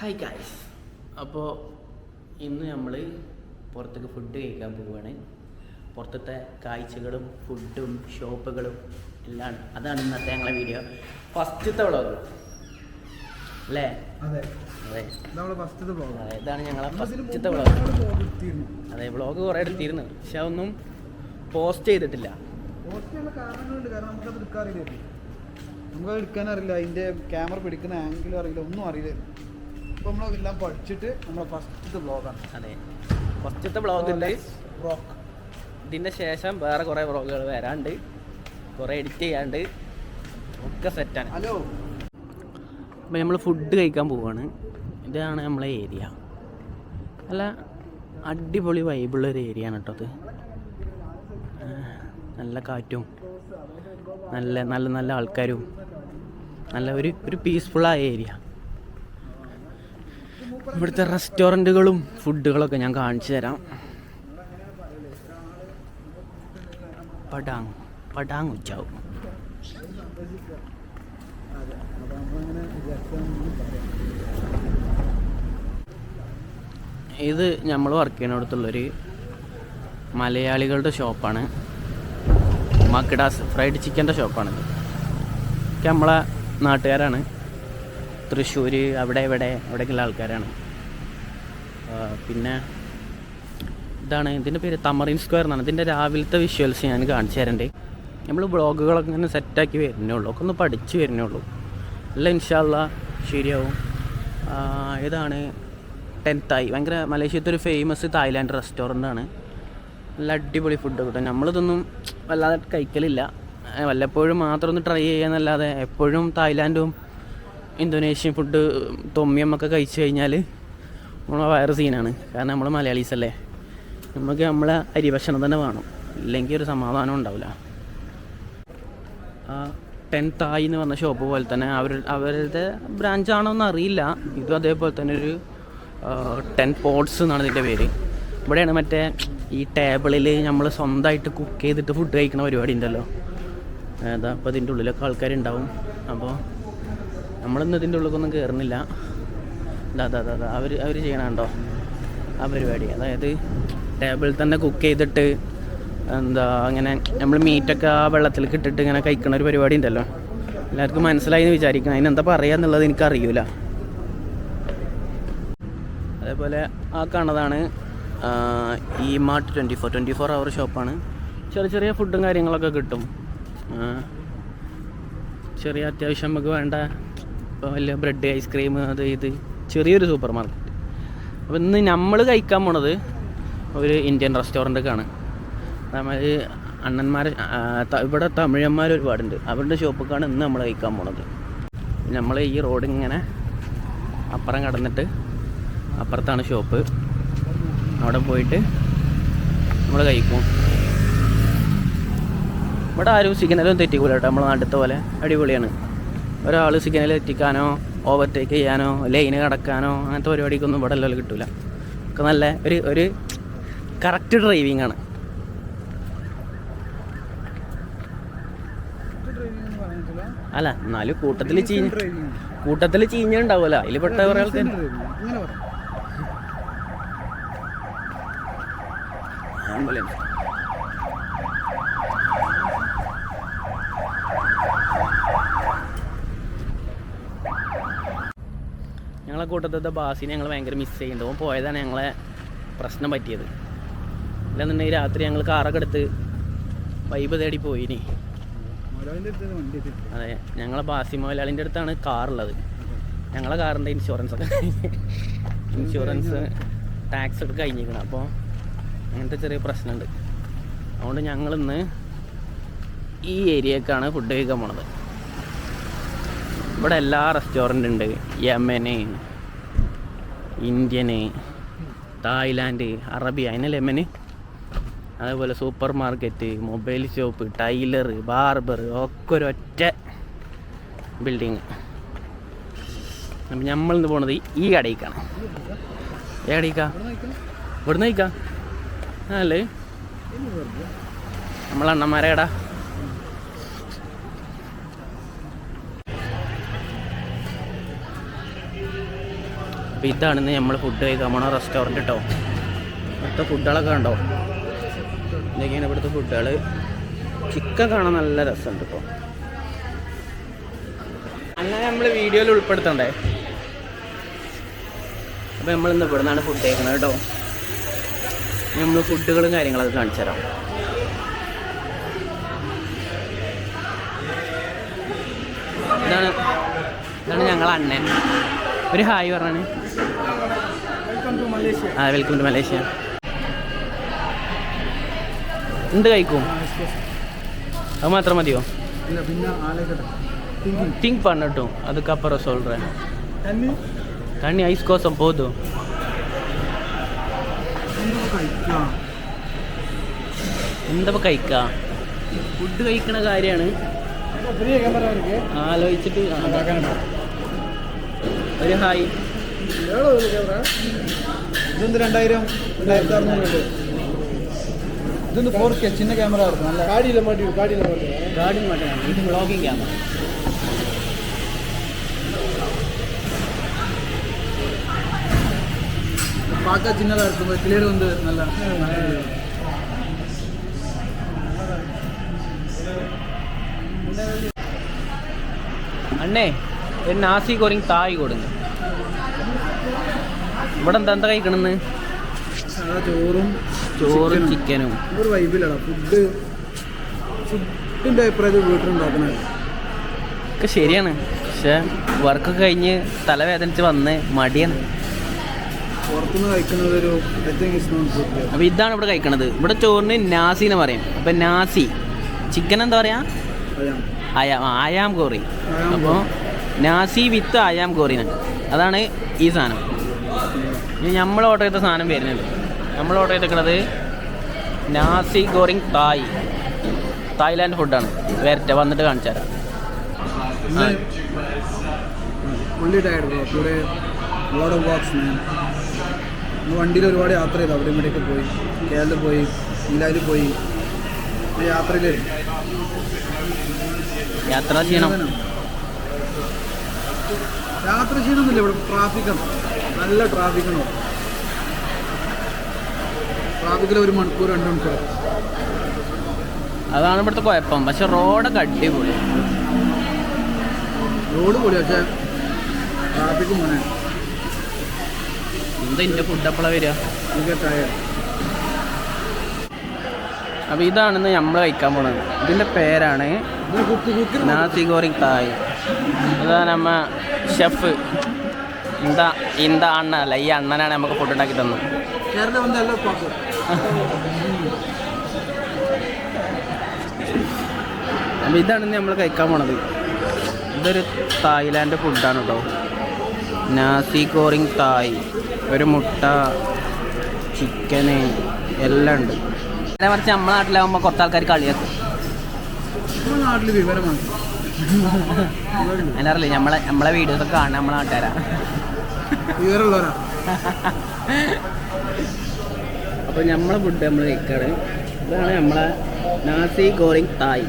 Hi guys അപ്പോൾ ഇന്ന് നമ്മൾ പുറത്തേക്ക് ഫുഡ് കഴിക്കാൻ പോവുകയാണ്. പുറത്തത്തെ കാഴ്ചകളും ഫുഡും ഷോപ്പുകളും എല്ലാം അതാണ് ഇന്നത്തെ ഞങ്ങളെ വീഡിയോ ഫസ്റ്റത്തെ വ്ളോഗ് അല്ലേ? അതെ. അതെ. ഇതാണ് ഞങ്ങളെ ഫസ്റ്റത്തെ വ്ളോഗ് അതെ വ്ളോഗ് കുറേ എടുത്തിരുന്നു. പക്ഷെ അതൊന്നും പോസ്റ്റ് ചെയ്തിട്ടില്ല. നമുക്കത് എടുക്കാൻ അറിയില്ല നമുക്കത് എടുക്കാൻ അറിയില്ല. അതിന്റെ ക്യാമറ പിടിക്കുന്ന ആംഗിളും അറിയില്ല. ഒന്നും അറിയില്ല അപ്പോൾ നമ്മളെല്ലാം പഠിച്ചിട്ട് നമ്മളെ ഫസ്റ്റത്തെ ബ്ലോഗാണ് അതെ. ഫസ്റ്റത്തെ വ്ളോഗിന്റെ ബ്ലോക്ക് ഇതിന്റെ ശേഷം വേറെ കുറേ ബ്ലോഗുകൾ വരാണ്ട്. കുറേ എഡിറ്റ് ചെയ്യാണ്ട് ഒക്കെ സെറ്റാണ് ഹലോ അപ്പോൾ നമ്മൾ ഫുഡ് കഴിക്കാൻ പോവാണ്. ഇതാണ് നമ്മളെ ഏരിയ അല്ല അടിപൊളി വൈബുള്ള ഒരു ഏരിയ ആണ് കേട്ടോ അത്. നല്ല കാറ്റും നല്ല നല്ല നല്ല ആൾക്കാരും നല്ല ഒരു ഒരു പീസ്ഫുള്ളായ ഏരിയ ഇവിടുത്തെ റെസ്റ്റോറന്റുകളും ഫുഡുകളൊക്കെ ഞാൻ കാണിച്ചു തരാം. പടാങ് പടാങ് ഉച്ചാവും. ഇത് നമ്മൾ വർക്ക് ചെയ്യുന്നിടത്തുള്ളൊരു മലയാളികളുടെ ഷോപ്പാണ്. മക്കിഡാസ് ഫ്രൈഡ് ചിക്കന്റെ ഷോപ്പാണിത്. ഒക്കെ നമ്മളെ നാട്ടുകാരാണ്. തൃശ്ശൂർ അവിടെ ഇവിടെ അവിടേക്കുള്ള ആൾക്കാരാണ്. പിന്നെ ഇതാണ് ഇതിന്റെ പേര് തമറിൻ സ്ക്വയർ എന്നാണ്. ഇതിന്റെ രാവിലത്തെ വിഷ്വൽസ് ഞാൻ കാണിച്ചു തരണ്ടേ. നമ്മൾ ബ്ലോഗുകളൊക്കെ ഇങ്ങനെ സെറ്റാക്കി വരുന്നേ ഉള്ളൂ. ഒക്കെ ഒന്ന് പഠിച്ച് വരുന്നേ ഉള്ളൂ. അല്ല ഇൻഷാല്ല ശരിയാവും. ഇതാണ് ടെൻത്തായി ഭയങ്കര മലേഷ്യത്തെ ഒരു ഫേമസ് തായ്ലാൻഡ് റെസ്റ്റോറന്റ് ആണ്. നല്ല അടിപൊളി ഫുഡ് കിട്ടും നമ്മളിതൊന്നും വല്ലാതെ കഴിക്കലില്ല. വല്ലപ്പോഴും മാത്രം ഒന്ന് ട്രൈ ചെയ്യാന്നല്ലാതെ എപ്പോഴും തായ്ലാൻഡും ഇന്തോനേഷ്യൻ ഫുഡ് തൊമ്യം ഒക്കെ കഴിച്ചു കഴിഞ്ഞാൽ നമ്മളെ വയറ് സീനാണ് കാരണം നമ്മൾ മലയാളീസ് അല്ലേ? നമുക്ക് നമ്മളെ അരി ഭക്ഷണം തന്നെ വേണം. ഇല്ലെങ്കിൽ ഒരു സമാധാനം ഉണ്ടാവില്ല ആ ടെൻ തായ് എന്ന് പറഞ്ഞ ഷോപ്പ് പോലെ തന്നെ അവർ അവരുടെ ബ്രാഞ്ചാണോ എന്ന് അറിയില്ല. ഇതും അതേപോലെ തന്നെ ഒരു ടെൻ പോട്ട്സ് എന്നാണ് ഇതിന്റെ പേര്. ഇവിടെയാണ് മറ്റേ ഈ ടേബിളിൽ നമ്മൾ സ്വന്തമായിട്ട് കുക്ക് ചെയ്തിട്ട് ഫുഡ് കഴിക്കുന്ന പരിപാടി ഉണ്ടല്ലോ. അതാ അപ്പോൾ ഇതിന്റെ ഉള്ളിലൊക്കെ ആൾക്കാരുണ്ടാവും. അപ്പോൾ നമ്മളിന്ന് ഇതിന്റെ ഉള്ളിലൊന്നും കയറുന്നില്ല അതാ അതാ അതാ അവർ അവർ ചെയ്യണുണ്ടോ ആ പരിപാടി. അതായത് ടേബിളിൽ തന്നെ കുക്ക് ചെയ്തിട്ട് എന്താ അങ്ങനെ നമ്മൾ മീറ്റൊക്കെ ആ വെള്ളത്തിൽ ഇട്ടിട്ട് ഇങ്ങനെ കഴിക്കണ ഒരു പരിപാടി ഉണ്ടല്ലോ. എല്ലാവർക്കും മനസ്സിലായി എന്ന് വിചാരിക്കണം അതിനെന്താ പറയുക എന്നുള്ളത് എനിക്കറിയില്ല അതേപോലെ ആ കാണുന്നതാണ് ഈ mart twenty four twenty four hour ഷോപ്പാണ് ചെറിയ ചെറിയ ഫുഡും കാര്യങ്ങളൊക്കെ കിട്ടും. ചെറിയ അത്യാവശ്യം നമുക്ക് വേണ്ട ഇപ്പോൾ വലിയ ബ്രെഡ് ഐസ്ക്രീം അത് ഇത് ചെറിയൊരു സൂപ്പർ മാർക്കറ്റ് അപ്പോൾ ഇന്ന് നമ്മൾ കഴിക്കാൻ പോണത് ഒരു ഇന്ത്യൻ റെസ്റ്റോറന്റൊക്കെയാണ് നമ്മൾ അണ്ണന്മാർ ഇവിടെ തമിഴന്മാർ ഒരുപാടുണ്ട്. അവരുടെ ഷോപ്പൊക്കെയാണ് ഇന്ന് നമ്മൾ കഴിക്കാൻ പോണത്. നമ്മൾ ഈ റോഡ് ഇങ്ങനെ അപ്പുറം കടന്നിട്ട് അപ്പുറത്താണ് ഷോപ്പ് അവിടെ പോയിട്ട് നമ്മൾ കഴിക്കും. ഇവിടെ ആരും സിഗ്നലും തെറ്റിക്കൂല കേട്ടോ. നമ്മളെ നാട്ടിലത്തെ പോലെ അടിപൊളിയാണ്. ഒരാൾ സിഗ്നൽ എത്തിക്കാനോ ഓവർടേക്ക് ചെയ്യാനോ ലൈന് കടക്കാനോ അങ്ങനത്തെ പരിപാടിക്കൊന്നും ഇവിടെ എല്ലാം കിട്ടില്ല ഒക്കെ നല്ല ഒരു ഒരു കറക്റ്റ് ഡ്രൈവിംഗ് ആണ്. അല്ല എന്നാലും കൂട്ടത്തിൽ ചീഞ്ഞ കൂട്ടത്തിൽ കൂട്ടത്തിൽ ചീഞ്ഞുണ്ടാവുമല്ലോ അതിൽ പെട്ട കുറേ ആൾക്കാർ ആംബുലൻസ് ഞങ്ങളെ കൂട്ടത്തെ ബാസിനെ ഞങ്ങൾ ഭയങ്കര മിസ് ചെയ്യുന്നുണ്ട്. ഓൻ പോയതാണ് ഞങ്ങളെ പ്രശ്നം പറ്റിയത്. ഇല്ലെന്നുണ്ടെങ്കിൽ രാത്രി ഞങ്ങൾ കാറൊക്കെ എടുത്ത് വൈബ് തേടി പോയിനി. അതെ ഞങ്ങളെ ബാസി മുതലാളിന്റെ അടുത്താണ് കാറുള്ളത് ഞങ്ങളെ കാറിന്റെ ഇൻഷുറൻസ് ഒക്കെ ഇൻഷുറൻസ് ടാക്സ് ഒക്കെ കഴിഞ്ഞിരിക്കണം. അപ്പോൾ അങ്ങനത്തെ ചെറിയ പ്രശ്നമുണ്ട്. അതുകൊണ്ട് ഞങ്ങളിന്ന് ഈ ഏരിയക്കാണ് ഫുഡ് കഴിക്കാൻ പോണത്. ഇവിടെ എല്ലാ റെസ്റ്റോറന്റ് ഉണ്ട്. യമന് ഇന്ത്യന് തായ്ലാൻഡ് അറബി അതിന് ലെമന് അതേപോലെ super market mobile shop tailor barber ഒക്കെ ഒരൊറ്റ ബിൽഡിങ് അപ്പം നമ്മളിന്ന് പോണത് ഈ കടയിക്കാണ്. ഏ കടയിക്കാ? ഇവിടുന്ന് കഴിക്കാം? അല്ലേ? നമ്മളണ്ണന്മാരെ കട. അപ്പോൾ ഇതാണെന്ന് നമ്മൾ ഫുഡ് കഴിക്കാൻ പോണ റെസ്റ്റോറന്റ് കേട്ടോ ഇവിടുത്തെ ഫുഡുകളൊക്കെ ഉണ്ടോ ഇതൊക്കെയാണ് ഇവിടുത്തെ ഫുഡുകൾ ചിക്കൻ കാണാൻ നല്ല രസമുണ്ട് കേട്ടോ അങ്ങനെ നമ്മൾ വീഡിയോയിൽ ഉൾപ്പെടുത്തണ്ടേ? അപ്പോൾ നമ്മൾ ഇന്ന് ഇവിടെ നിന്നാണ് ഫുഡ് കഴിക്കുന്നത് കേട്ടോ നമ്മൾ ഫുഡുകളും കാര്യങ്ങളൊക്കെ കാണിച്ചു തരാം. ഇതാണ് ഇതാണ് ഞങ്ങളെ അണ്ണൻ. ഒരു ഹായ് പറഞ്ഞാണ്. ആ വെൽക്കം ടു മലേഷ്യ എന്ത് കഴിക്കും? അത് മാത്രം മതിയോ? തിങ്ക് പണ്ണിട്ടു അതുക്കപ്പുറം സോൾറേൻ തണ്ണി ഐസ് കോസം പോതു? എന്താ കഴിക്ക? ഫുഡ് കഴിക്കണ കാര്യാണ്. ആലോചിച്ചിട്ട് ഒരു ഹായ്. ഇതെന്ത് രണ്ടായിരം രണ്ടായിരത്തി അറുന്നൂറ് ഇതൊന്ന് ഫോർ കെ ചിന്ന ക്യാമറ ആയിരുന്നു നല്ല ഗാഡിയിൽ മാറ്റി ഗാഡിയിൽ മാറ്റി ഗാഡിയിൽ മാറ്റാണ് ഇത് വ്ളോഗിംഗ് ക്യാമറ பார்க்க சின்னதாக இருக்கும் கிளியர் வந்து நல்லா அண்ணே என்ன ஆசி கோரிங் தாய் கொடுங்க ഇവിടെ എന്താ എന്താ കഴിക്കണെന്ന്? ചോറും ചോറും ചിക്കനും. ഒരു വൈബിലാണ് ഫുഡ് ഫുഡിന്റെ അഭിപ്രായത്തിൽ വീട്ടിലുണ്ടാക്കണത്. ഒക്കെ ശരിയാണ്. പക്ഷെ വർക്ക് കഴിഞ്ഞ് തലവേദനിച്ച് വന്ന് മടിയാണ്. പുറത്തുനിന്ന് കഴിക്കുന്നത് ഒരു അപ്പോൾ ഇതാണ് ഇവിടെ കഴിക്കണത്. ഇവിടെ ചോറിന് നാസി എന്ന് പറയും. അപ്പം നാസി. ചിക്കൻ എന്താ പറയാ? അയാം. ആയാം കോറി. അപ്പോൾ നാസി വിത്ത് അയാം കോറിന് അതാണ് ഈ സാധനം. ഇനി നമ്മൾ ഓർഡർ ചെയ്ത സാധനം വരുന്നത് നമ്മൾ ഓർഡർ ചെയ്തിരിക്കുന്നത് നാസി ഗോറിങ് തായ്. തായ്ലാൻഡ് ഫുഡാണ് വരട്ടെ വന്നിട്ട് കാണിച്ചു തരാം. വണ്ടിയിൽ ഒരുപാട് യാത്ര ചെയ്തു. അവിടെ ഇവിടെയൊക്കെ പോയി കേരളത്തിൽ പോയി ഇലായിൽ പോയി. യാത്രയിൽ യാത്ര ചെയ്യണം. യാത്ര ചെയ്യണമെന്നില്ല. ഇവിടെ ട്രാഫിക്കാണ് നല്ല ട്രാഫിക്കാണ് ട്രാഫിക്കിൽ ഒരു മണിക്കൂർ രണ്ട് മണിക്കൂർ. അതാണ് ഇവിടുത്തെ കുഴപ്പം. പക്ഷെ റോഡൊക്കെ അടിപൊളി. റോഡ് പൊളി പക്ഷെ ട്രാഫിക്ക് മോനെ എന്താ ഇന്റെ ഫുഡ് എപ്പോഴാണ് വരിക? എനിക്ക് അപ്പോൾ ഇതാണെന്ന് നമ്മൾ കഴിക്കാൻ പോണത്. ഇതിന്റെ പേരാണ് ഇത് കുക്ക് കുക്കിന് നാസി ഗോറിങ് തായ്. അതാ നമ്മ ഷെഫ് ഇന്ത ഇന്ത അണ്ണ? അല്ല ഈ അണ്ണനാണ് നമുക്ക് ഫുഡ് ഉണ്ടാക്കി തന്നത്. അപ്പോൾ ഇതാണ് നമ്മൾ കഴിക്കാൻ പോണത്. ഇതൊരു തായ്ലാൻഡ് ഫുഡാണ് കേട്ടോ നാസി കോറിങ് തായ്. ഒരു മുട്ട ചിക്കന് എല്ലാം ഉണ്ട്. നേരെ മറിച്ച് നമ്മുടെ നാട്ടിലാവുമ്പോൾ കുറച്ച് ആൾക്കാർ കളിയാക്കും. നാട്ടിൽ വിവരമാണ് അതിനറിയില്ലേ നമ്മളെ നമ്മളെ വീഡിയോസൊക്കെ കാണാൻ നമ്മളെ നാട്ടുകാരാ. വിവരമുള്ളവരാ. അപ്പോൾ നമ്മളെ ഫുഡ് നമ്മൾ കഴിക്കാണ്. ഇതാണ് നമ്മളെ നാസി ഗോറിങ് തായ്.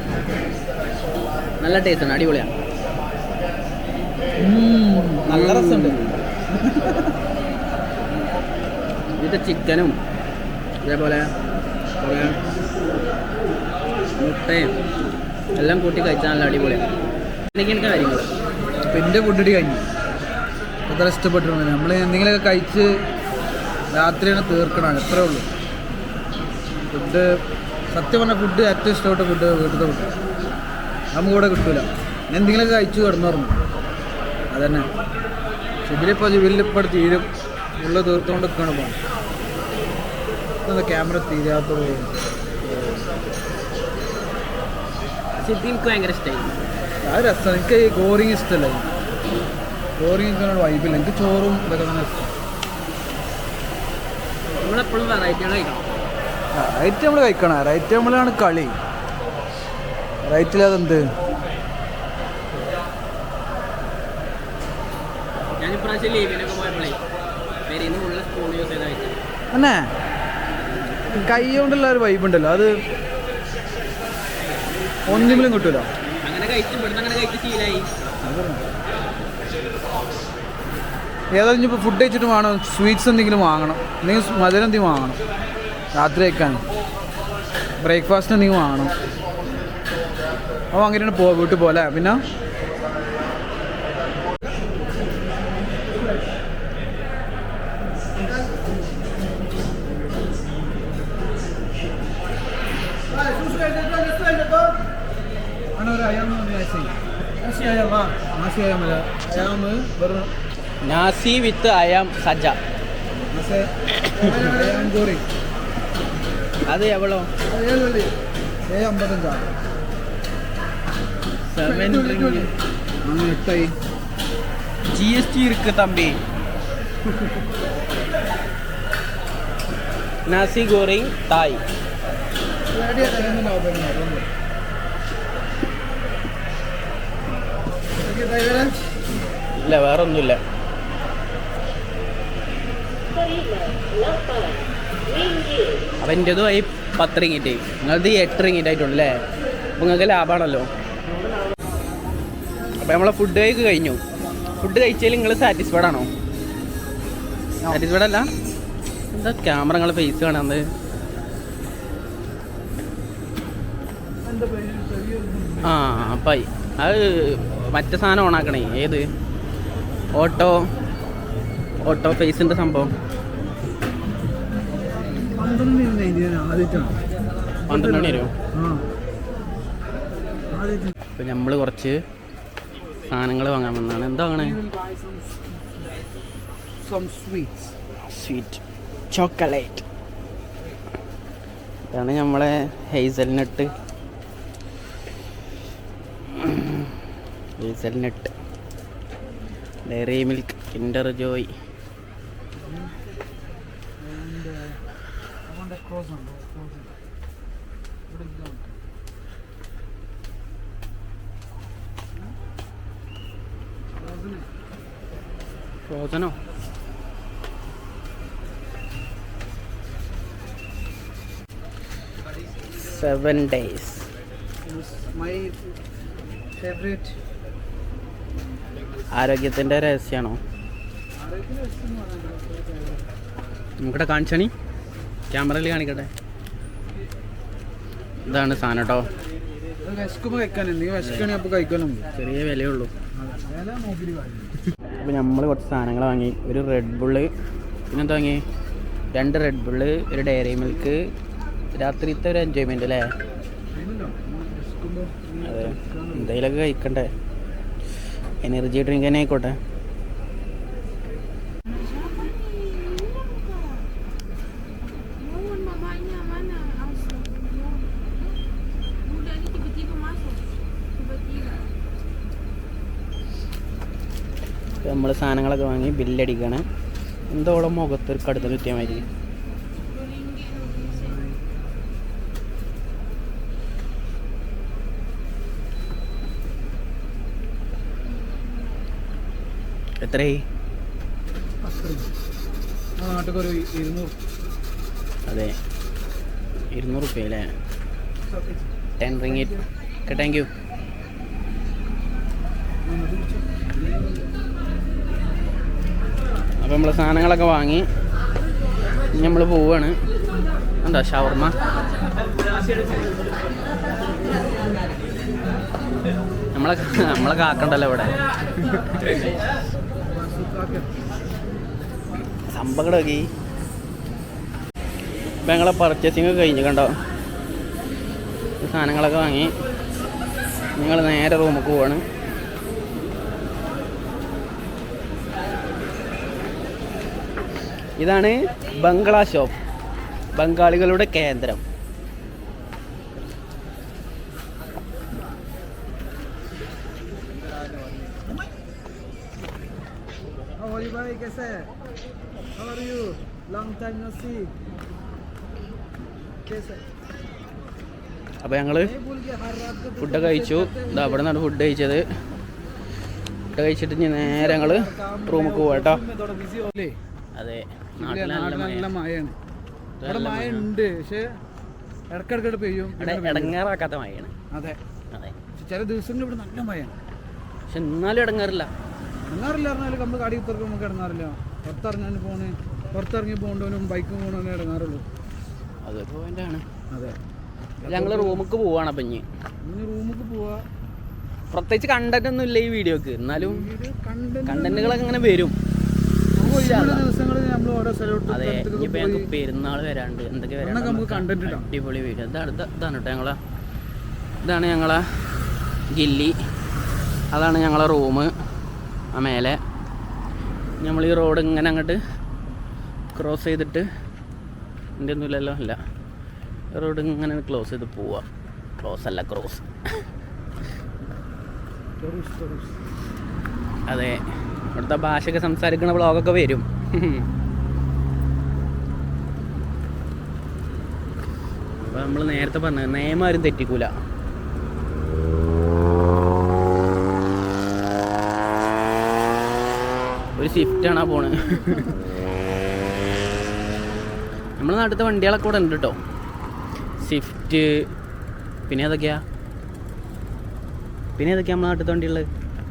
നല്ല ടേസ്റ്റ് ടേസ്റ്റാണ് അടിപൊളിയാണ് നല്ല രസമുണ്ട്. ഇത് ചിക്കനും ഇതേപോലെ കുറേ മുട്ടയും എല്ലാം കൂട്ടി കഴിച്ചാൽ നല്ല അടിപൊളിയാണ് എനിക്ക് കാര്യങ്ങൾ അപ്പം എന്റെ ഫുഡ് കഴിഞ്ഞു. അത്ര ഇഷ്ടപ്പെട്ടിരുന്നു നമ്മൾ എന്തെങ്കിലുമൊക്കെ കഴിച്ച് രാത്രിയാണ് തീർക്കണം അത്രേ ഉള്ളൂ. ഫുഡ് സത്യം പറഞ്ഞാൽ ഫുഡ് ഏറ്റവും ഇഷ്ടപ്പെട്ട ഫുഡ് വീട്ടിലത്തെ ഫുഡ്. നമുക്ക് ഇവിടെ കിട്ടൂല. ഞാൻ എന്തെങ്കിലുമൊക്കെ കഴിച്ചു കിടന്നുറങ്ങും. അതന്നെ. ഷിബിലിപ്പോൾ ജിബിലിപ്പോൾ തീരും. ഉള്ള തീർത്തുകൊണ്ട് നിൽക്കണം പോകണം ക്യാമറ തീരാത്ത എനിക്ക് ഭയങ്കര ഇഷ്ടമായി അത് രസമാണ് എനിക്ക് ഗോറിങ് ഇഷ്ടമല്ല എനിക്ക് വൈബില്ല. എനിക്ക് ചോറും ഇതൊക്കെ തന്നെ നമ്മളെപ്പോഴും കഴിക്കണം നമ്മൾ കഴിക്കണം. വെറൈറ്റി നമ്മളാണ് കളി. യൂസ് ചെയ്ത് അന്നെ? കൈ കൊണ്ടുള്ള ഒരു വൈബ് ഉണ്ടല്ലോ. അത് ഒന്നിലും കിട്ടൂല. അങ്ങനെ കഴിച്ചു അങ്ങനെ കഴിച്ച് ശീലമായി ഏതായാലും ഇനിയിപ്പോൾ ഫുഡ് കഴിച്ചിട്ട് വേണം. സ്വീറ്റ്സ് എന്തെങ്കിലും വാങ്ങണം. എന്തെങ്കിലും മധുരം എന്തെങ്കിലും വാങ്ങണം. രാത്രി കഴിക്കാൻ. ബ്രേക്ക്ഫാസ്റ്റ് എന്തെങ്കിലും വാങ്ങണം. അപ്പോൾ അങ്ങനെയാണ് പോ വീട്ടിൽ പോലെ പിന്നെ? നാസി വിത്ത് അയാം സജ അത് എവളോ? ജി എസ് ടി ഇരിക്ക തമ്പി. നാസി ഗോറിങ് തായ്. ഇല്ല വേറൊന്നുമില്ല. അപ്പം എന്റെതും ഈ പത്ത് റിങ്ങിറ്റ് നിങ്ങളത് എട്ട് റിങ്ങിറ്റ് ആയിട്ടുള്ളൂ അല്ലേ അപ്പം നിങ്ങൾക്ക് ലാഭമാണല്ലോ അപ്പം നമ്മളെ ഫുഡ് കഴിക്ക് കഴിഞ്ഞു. ഫുഡ് കഴിച്ചാൽ നിങ്ങൾ സാറ്റിസ്ഫൈഡ് ആണോ? സാറ്റിസ്ഫൈഡ് അല്ല? എന്താ ക്യാമറ നിങ്ങളെ ഫേസ് കാണാൻ ആ അപ്പം അത് മറ്റേ സാധനം ഓണാക്കണേ. ഏത്? ഓട്ടോ. ഓട്ടോ ഫേസിന്റെ സംഭവം. ആദ്യമായിട്ടാണ് പന്ത്രണ്ട് മണി വരുമോ ആ. ആദ്യമായിട്ട് അപ്പോൾ നമ്മൾ കുറച്ച് സാധനങ്ങൾ വാങ്ങാൻ വന്നതാണ്. എന്താ വാങ്ങണേ? Some sweets. സ്വീറ്റ് ചോക്ലേറ്റ് ഇതാണ് നമ്മളെ hazelnut hazelnut dairy milk Kinder Joy Croissant. What is that? Croissant. ഫ്രോസനോ സെവൻ ഡേയ്സ് my favorite. ആരോഗ്യത്തിന്റെ രഹസ്യമാണോ നമുക്കിവിടെ കാണിച്ചണി ക്യാമറയിൽ കാണിക്കട്ടെ? ഇതാണ് സാധനം കേട്ടോ ചെറിയ വിലയുള്ളൂ. അപ്പോൾ നമ്മൾ കുറച്ച് സാധനങ്ങൾ വാങ്ങി. ഒരു റെഡ് ബുള്ള് പിന്നെന്താ വാങ്ങി? രണ്ട് റെഡ് ബുള്ള് ഒരു ഡയറി മിൽക്ക് രാത്രിത്തെ ഒരു എൻജോയ്മെന്റ് അല്ലേ അതെ. എന്തെങ്കിലുമൊക്കെ കഴിക്കണ്ടേ? എനർജി ഡ്രിങ്ക് തന്നെ ആയിക്കോട്ടെ. നമ്മൾ സാധനങ്ങളൊക്കെ വാങ്ങി ബില്ലടിക്കണം. എന്തോളം മുഖത്തൊരു കടുത്ത കൃത്യമായിരിക്കും എത്രയായി? അതെ. ഇരുന്നൂറ് റുപ്യ അല്ലേ? Ten ringgit okay thank you അപ്പോൾ നമ്മൾ സാധനങ്ങളൊക്കെ വാങ്ങി നമ്മൾ പോവാണ്. എന്താ ഷവർമ്മ നമ്മളെ നമ്മളെ കാക്കണ്ടല്ലോ ഇവിടെ. സംഭവം നോക്കി. ഇപ്പം ഞങ്ങളെ പർച്ചേസിങ് കഴിഞ്ഞ് കണ്ടോ? സാധനങ്ങളൊക്കെ വാങ്ങി. നിങ്ങൾ നേരെ റൂമിൽ പോവാണ്. ഇതാണ് ബംഗ്ലാ ഷോപ്പ്. ബംഗാളികളുടെ കേന്ദ്രം. അപ്പോൾ ഞങ്ങൾ ഫുഡൊക്കെ കഴിച്ചു. ഇതാ അവിടെ നിന്നാണ് ഫുഡ് കഴിച്ചത്. ഫുഡ് കഴിച്ചിട്ട് ഇനി നേരെ ഞങ്ങൾ റൂമിൽ പോവാട്ടോ അതെ. നല്ല മഴയാണ്. ഇവിടെ മഴ. ഉണ്ട് പക്ഷെ ഇടക്കിടക്കിട്ട് പെയ്യും. ഇടങ്ങാറാക്കാത്ത മഴയാണ്. അതെ. അതെ. ചില ദിവസങ്ങളിൽ ഇവിടെ നല്ല മഴയാണ്. പക്ഷെ എന്നാലും ഇടങ്ങാറില്ല. ഇടങ്ങാറില്ല പറഞ്ഞാൽ നമ്മൾ കടി കുത്തർക്ക് നമുക്ക് ഇടങ്ങാറില്ല. പുറത്തിറങ്ങാൻ പോണ് പുറത്തിറങ്ങി പോകേണ്ടവനും ബൈക്കും പോകണവനും ഇടങ്ങാറുള്ളൂ. അതെ പോയിന്റാണ് അതെ. ഞങ്ങൾ റൂമിക്ക് പോവാണ് അപ്പം ഇനി. ഇനി റൂമിക്ക് പോവാ. പ്രത്യേകിച്ച് കണ്ടന്റ് ഒന്നും ഇല്ല ഈ വീഡിയോക്ക്. എന്നാലും കണ്ടന്റുകളൊക്കെ അങ്ങനെ വരും. സ്ഥലത്ത് അതെ ഇനിയിപ്പോൾ ഞങ്ങൾക്ക് പെരുന്നാൾ വരാണ്ട് എന്തൊക്കെ വരാണ്ട്. അടിപൊളി വീഡിയോ ഇതാണ് ഇത് ഇതാണ് കേട്ടോ ഞങ്ങളെ ഇതാണ് ഞങ്ങളെ ഗില്ലി. അതാണ് ഞങ്ങളെ റൂം ആ മേലെ. നമ്മൾ ഈ റോഡ് ഇങ്ങനെ അങ്ങോട്ട് ക്രോസ് ചെയ്തിട്ട് എന്റെ ഒന്നുമില്ലല്ലോ അല്ല. റോഡ് ഇങ്ങനെ ക്ലോസ് ചെയ്ത് പോവുക ക്ലോസ് അല്ല ക്രോസ് അതെ ഇവിടുത്തെ ഭാഷയൊക്കെ സംസാരിക്കുന്ന ബ്ലോഗൊക്കെ വരും. അപ്പോൾ നമ്മൾ നേരത്തെ പറഞ്ഞ നിയമം ആരും തെറ്റിക്കൂല. ഒരു സ്വിഫ്റ്റാണ് ആ പോണ്. നമ്മൾ നാട്ടിലത്തെ വണ്ടികളൊക്കെ ഇവിടെ ഉണ്ട് കേട്ടോ സ്വിഫ്റ്റ് പിന്നെ ഏതൊക്കെയാ? പിന്നെ ഏതൊക്കെയാ നമ്മളെ നാട്ടിലത്തെ വണ്ടികൾ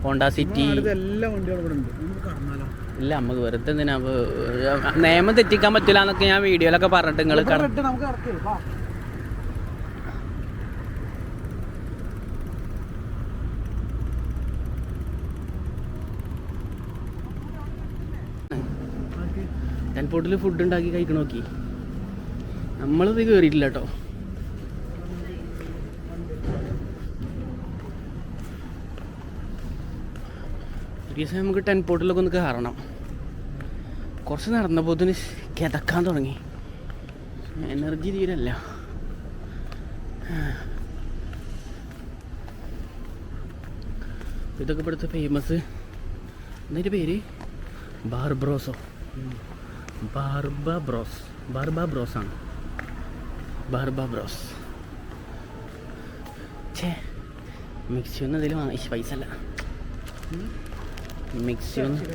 ഹോണ്ട സിറ്റി എല്ലാ വണ്ടികളും ഇവിടെ ഉണ്ട്. നമുക്ക് കടന്നാലോ ഇല്ല നമുക്ക് വെറുതെ എന്തിനാ? നിയമം തെറ്റിക്കാൻ പറ്റില്ല എന്നൊക്കെ ഞാൻ വീഡിയോയിലൊക്കെ പറഞ്ഞിട്ട് നിങ്ങൾ ടെൻപോട്ടിൽ ഫുഡ് ഉണ്ടാക്കി കഴിക്കണ നോക്കി. നമ്മളിത് കയറിയിട്ടില്ല കേട്ടോ ഒരു ദിവസം നമുക്ക് ടെൻപോട്ടിലൊക്കെ ഒന്ന് കയറണം കുറച്ച് നടന്നപ്പോൾ തന്നെ കിതക്കാൻ തുടങ്ങി. എനർജി തീരല്ല. ഇതൊക്കെ ഇവിടുത്തെ ഫേമസ് എന്താ പേര്? ബാർബ്രോസോ. ബാർബ ബ്രോസ് ബാർബ ബ്രോസ് ആണ്. ബാർബ ബ്രോസ് ഛേ മിക്സി ഒന്നും ഇതിൽ വാങ്ങി പൈസ അല്ല. മിക്സി ഒന്നും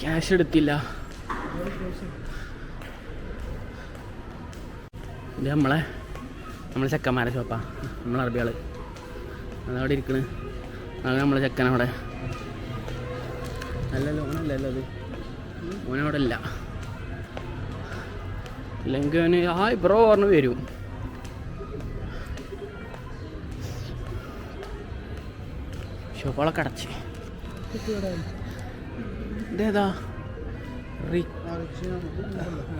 ക്യാഷ് എടുത്തില്ല. ഇത് നമ്മളെ നമ്മളെ ചെക്കന്മാരെ ഷോപ്പാ നമ്മളെ അറബിയാൾ അതവിടെ ഇരിക്കണ്. അത് നമ്മളെ ചെക്കനവിടെ അല്ലല്ലോ ഓനല്ലല്ലോ അത് ഓനവിടെ ഇല്ല ഇല്ലെങ്കിൽ അവന് ഹായ് ബ്രോ പറഞ്ഞു വരും. ഷോപ്പുകളൊക്കെ അടച്ച് ഇതേതാ?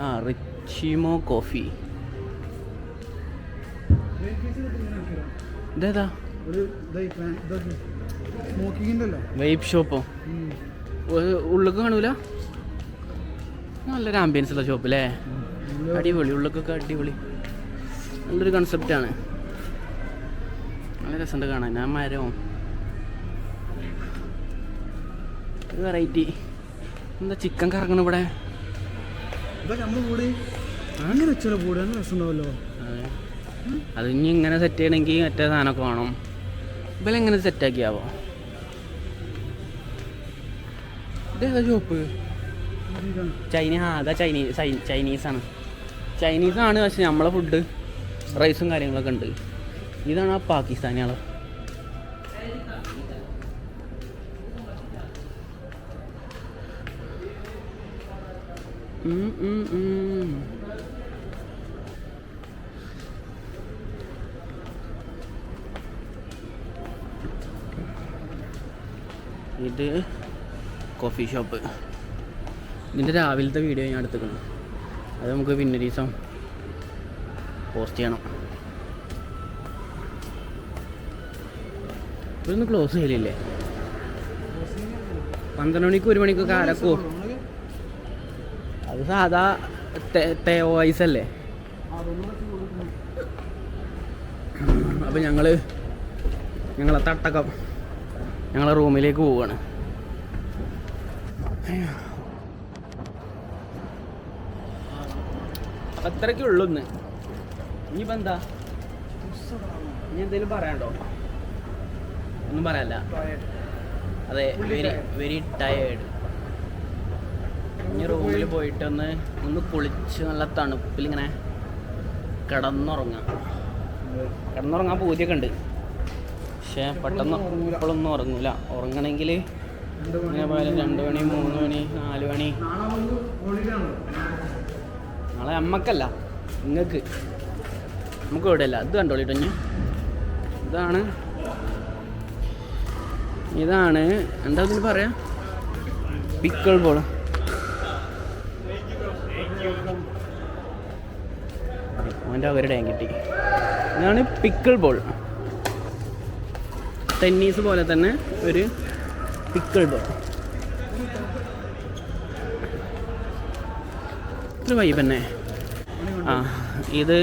ആ റിച്ചിമോ കോഫി. ഇതേതാ? വൈബ് ഷോപ്പോ ഉള്ളിക്ക് കാണൂല? നല്ലൊരു ആംബിയൻസ് ഉള്ള ഷോപ്പ് അല്ലേ അടിപൊളി ഉള്ളൊക്കെ അടിപൊളി. നല്ലൊരു കൺസെപ്റ്റാണ് നല്ല രസമുണ്ട് കാണാൻ. ഞാൻ മരവും. വെറൈറ്റി എന്താ ചിക്കൻ കറങ്ങണ ഇവിടെ? അങ്ങനെ. അത്. ഇനി ഇങ്ങനെ സെറ്റ് ചെയ്യണമെങ്കിൽ മറ്റേ സാധനമൊക്കെ വേണം. ഇവലെങ്ങനെ സെറ്റാക്കിയാവോ ഇതേതാ ഷോപ്പ് ചൈന ആ അതാ ചൈനീസ് ചൈനീസാണ്. ചൈനീസാണ് പക്ഷെ നമ്മളെ ഫുഡ് റൈസും കാര്യങ്ങളൊക്കെ ഉണ്ട്. ഇതാണ് ആ ഉം. ഇത് കോഫി ഷോപ്പ് ഇതിന്റെ രാവിലത്തെ വീഡിയോ ഞാൻ എടുത്തിട്ടുണ്ട്. അത് നമുക്ക് പിന്നെ ദിവസം പോസ്റ്റ് ചെയ്യണം. ഇവിടുന്ന് ക്ലോസ് ചെയ്യലില്ലേ? പന്ത്രണ്ട് മണിക്ക് ഒരു മണിക്കൊക്കെ ആരക്കോ അത് സാധാ തേവ അല്ലേ? അപ്പം ഞങ്ങൾ ഞങ്ങളെ തട്ടക്കം ഞങ്ങളെ റൂമിലേക്ക് പോവാണ്. അത്രയ്ക്കേ ഉള്ളൂ ഇന്ന്. ഇനിയിപ്പോൾ എന്താ? ഇനി എന്തെങ്കിലും പറയാണ്ടോ ഒന്നും പറയാല്ല അതെ വെരി വെരി ടയേർഡ് ഇനി റൂമിൽ പോയിട്ട് ഒന്ന് ഒന്ന് കുളിച്ച് നല്ല തണുപ്പിൽ ഇങ്ങനെ കിടന്നുറങ്ങാം. കിടന്നുറങ്ങാൻ പൂജയൊക്കെ ഉണ്ട്. പക്ഷേ പെട്ടെന്ന് ഇപ്പോഴൊന്നും ഉറങ്ങൂല. ഉറങ്ങണമെങ്കിൽ ഇങ്ങനെ രണ്ട് മണി മൂന്ന് മണി നാല് മണി. നാളെ നമ്മക്കല്ല നിങ്ങൾക്ക് നമുക്ക് ഇവിടെ അല്ല ഇത് കണ്ടോളി ടഞ്ഞു ഇതാണ്. ഇതാണ്. എന്താ ഇതിന് പറയാ? പിക്കൾ ബോൾ അവന്റെ അവരുടെ കിട്ടി. ഇതാണ് പിക്കിൾ ബോൾ ടെന്നീസ് പോലെ തന്നെ ഒരു പിക്കിൾ ബോൾ ഒരു വൈബ് തന്നെ. ആ ഇത്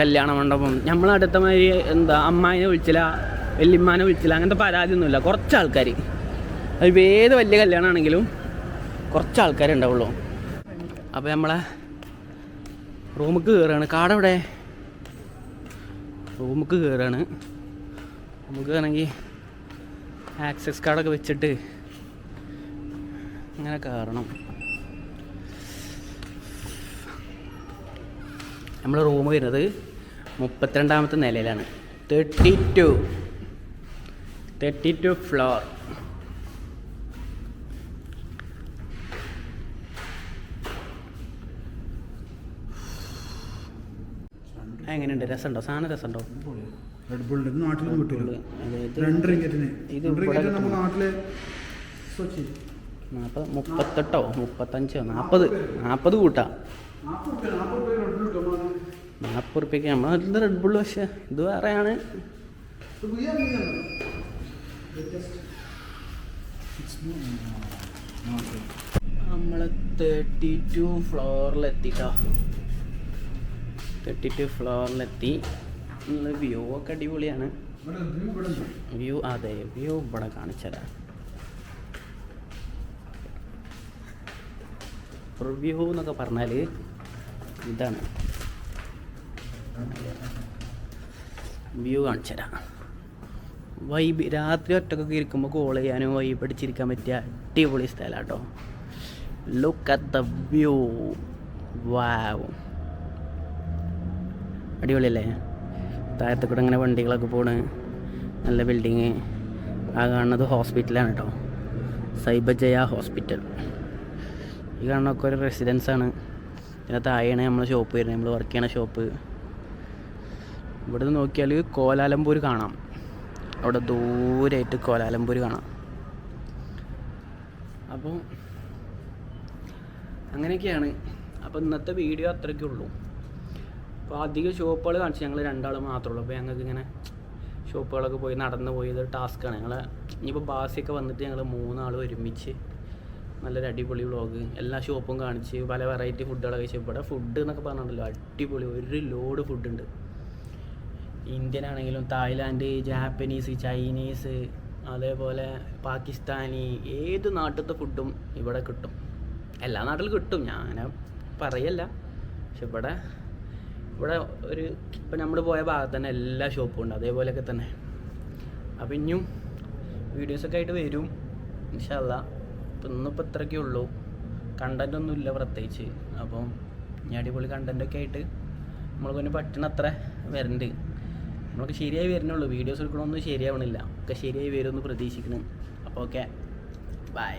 കല്യാണ മണ്ഡപം. നമ്മൾ അടുത്ത മാതിരി എന്താ അമ്മായിനെ വിളിച്ചില്ല വല്യമ്മാനെ വിളിച്ചില്ല അങ്ങനത്തെ പരാതിയൊന്നുമില്ല. കുറച്ച് ആൾക്കാർ അത് ഏത് വലിയ കല്യാണമാണെങ്കിലും കുറച്ച് ആൾക്കാരേ ഉണ്ടാവുള്ളൂ. അപ്പോൾ നമ്മളെ റൂമുക്ക് കയറുകയാണ് കാടവിടെ റൂമുക്ക് കയറുകയാണ് നമുക്ക് വേണമെങ്കിൽ ആക്സസ് കാർഡൊക്കെ വെച്ചിട്ട് അങ്ങനെ കയറണം നമ്മൾ റൂം വരുന്നത് മുപ്പത്തിരണ്ടാമത്തെ നിലയിലാണ്. Thirty two thirty two floor എങ്ങനെയുണ്ട്? രസമുണ്ടോ? സാധനം രസമുണ്ടോ? റെഡ് ബുള്ളിന്റെ നാട്ടിലൊന്നും കിട്ടില്ല രണ്ട് ഇത്. നാട്ടിൽ നാൽപ്പത് മുപ്പത്തെട്ടോ? മുപ്പത്തഞ്ചോ? നാൽപ്പത് നാൽപ്പത് കൂട്ടാ നാൽപ്പത് റുപ്യ നാൽപ്പത് റുപ്യ റെഡ് ബുൾ കിട്ടും നമ്മൾ. നാൽപ്പത് റുപ്യക്ക് നമ്മൾ ഇത് റെഡ് ഇത് വേറെയാണ്. നമ്മൾ തേർട്ടി ടു ഫ്ലോറിലെത്തിട്ടോ തേർട്ടി ടു ഫ്ലോറിലെത്തി വ്യൂ ഒക്കെ അടിപൊളിയാണ്. വ്യൂ അതെ വ്യൂ ഇവിടെ കാണിച്ചതാ റിവ്യൂ എന്നൊക്കെ പറഞ്ഞാൽ ഇതാണ്. വ്യൂ കാണിച്ചു തരാം വൈബ് രാത്രി ഒറ്റക്കൊക്കെ ഇരിക്കുമ്പോൾ കോൾ ചെയ്യാനും വൈബ് അടിച്ചിരിക്കാൻ പറ്റിയ അടിപൊളി സ്ഥലം കേട്ടോ look at the view wow അടിപൊളിയല്ലേ? താഴത്തെ കൂടെ ഇങ്ങനെ വണ്ടികളൊക്കെ പോണ്. നല്ല ബിൽഡിങ് ആ കാണുന്നത് ഹോസ്പിറ്റലാണ് കേട്ടോ സൈബജയ ഹോസ്പിറ്റൽ ഈ കാണുന്നൊക്കെ ഒരു റെസിഡൻസാണ് ഇതിനകത്ത് ആയാണ് നമ്മൾ ഷോപ്പ് വരുന്നത്. നമ്മൾ വർക്ക് ചെയ്യണ ഷോപ്പ് ഇവിടെ നിന്ന് നോക്കിയാൽ കോലാലംപൂർ കാണാം. അവിടെ ദൂരമായിട്ട് കോലാലംപൂർ കാണാം. അപ്പോൾ അങ്ങനെയൊക്കെയാണ്. അപ്പോൾ ഇന്നത്തെ വീഡിയോ അത്രയ്ക്കേ ഉള്ളൂ. അപ്പോൾ അധികം ഷോപ്പുകൾ കാണിച്ചു ഞങ്ങൾ രണ്ടാൾ മാത്രമേ ഉള്ളൂ അപ്പോൾ ഞങ്ങൾക്ക് ഇങ്ങനെ ഷോപ്പുകളൊക്കെ പോയി നടന്നു പോയി ഇത് ടാസ്ക്കാണ് ഞങ്ങൾ ഇനിയിപ്പോൾ ബാസിയൊക്കെ വന്നിട്ട് ഞങ്ങൾ മൂന്നാൾ ഒരുമിച്ച് നല്ലൊരു അടിപൊളി വ്ളോഗ് എല്ലാ ഷോപ്പും കാണിച്ച് പല വെറൈറ്റി ഫുഡുകളൊക്കെ കഴിച്ചു. ഇവിടെ ഫുഡ് എന്നൊക്കെ പറഞ്ഞിട്ടുണ്ടല്ലോ അടിപൊളി. ഒരു ലോഡ് ഫുഡുണ്ട് ഇന്ത്യൻ ആണെങ്കിലും തായ്ലാൻഡ് ജാപ്പനീസ് ചൈനീസ് അതേപോലെ പാകിസ്ഥാനി ഏത് നാട്ടിലത്തെ ഫുഡും ഇവിടെ കിട്ടും. എല്ലാ നാട്ടിലും കിട്ടും. ഞാൻ പറയല്ല. പക്ഷെ ഇവിടെ ഇവിടെ ഒരു ഇപ്പം നമ്മൾ പോയ ഭാഗത്ത് തന്നെ എല്ലാ ഷോപ്പും ഉണ്ട്. അതേപോലെയൊക്കെ തന്നെ. അപ്പം ഇനിയും വീഡിയോസൊക്കെ ആയിട്ട് വരും. ഇൻഷല്ല. ഇപ്പം ഇന്നിപ്പോൾ ഇത്രയൊക്കെ ഉള്ളൂ. കണ്ടന്റൊന്നും ഇല്ല പ്രത്യേകിച്ച്. അപ്പം ഞാൻ അടിപൊളി കണ്ടന്റൊക്കെ ആയിട്ട് നമ്മൾ പിന്നെ പറ്റണത്ര വരണ്ട്. നമ്മളൊക്കെ ശരിയായി വരുന്നുള്ളൂ. വീഡിയോസ് എടുക്കണമൊന്നും ശരിയാവണില്ല. ഒക്കെ ശരിയായി വരുമെന്ന് പ്രതീക്ഷിക്കുന്നു അപ്പോൾ ഓക്കെ ബൈ